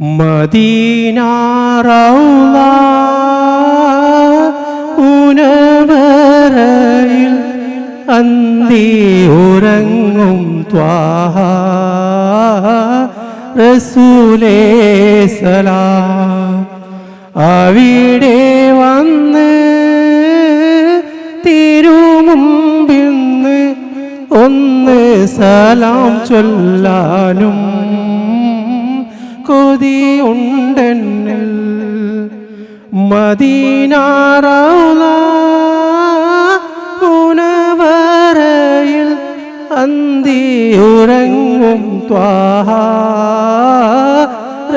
മദീനാറൗള ഉനവരയിൽ അന്തി ഉറങ്ങും ത്വാഹ റസൂലേ സലാം. അവിടെ വന്ന് തിരുമുമ്പിന്ന് ഒന്ന് സലാം ചൊല്ലാനും കൊതിയുണ്ടെന്നിൽ മദീനാറാവുന്ന ഉണവറയിൽ അന്തി ഉറങ്ങും ത്വാഹ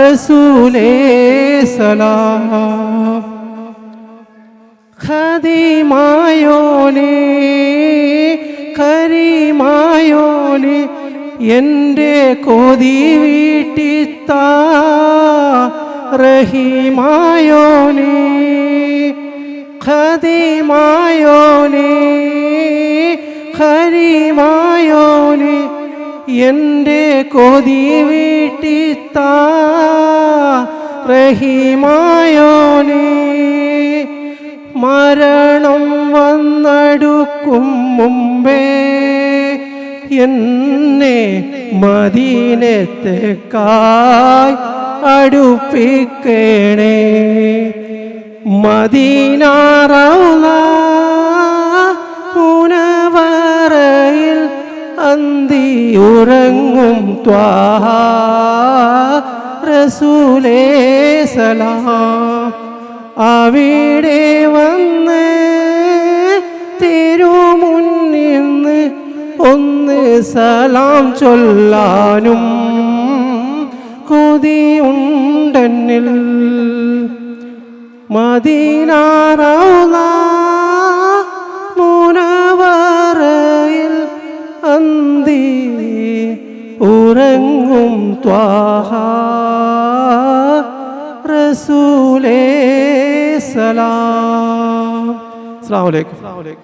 റസൂലേ സലാം. ഖദിമായോനെ എന്റെ കൊതി വീട്ടിത്താ റഹിമായോനെ ഖരിമായോനെ എന്റെ കൊതി വീട്ടിത്താ റഹിമായോനെ മരണം വന്നടുക്കും മുമ്പേ എന്നെ മദീനത്തേക്കായി അടുപ്പിക്കണേ. മദീനാറൗള ഉണവറയിൽ അന്തി ഉറങ്ങും ത്വാഹ. റസൂലേ സലാം. അവിടെ വന്ന് തിരുമുന്നിന്ന് ഒന്ന് സലാം ചൊല്ലാനും കൊതിയുണ്ടെന്നിൽ മദീനാറൗള മുനവറയിൽ അന്തി ഉറങ്ങും ത്വാഹ റസൂലേ സലാം. അസ്സലാമു അലൈക്കും.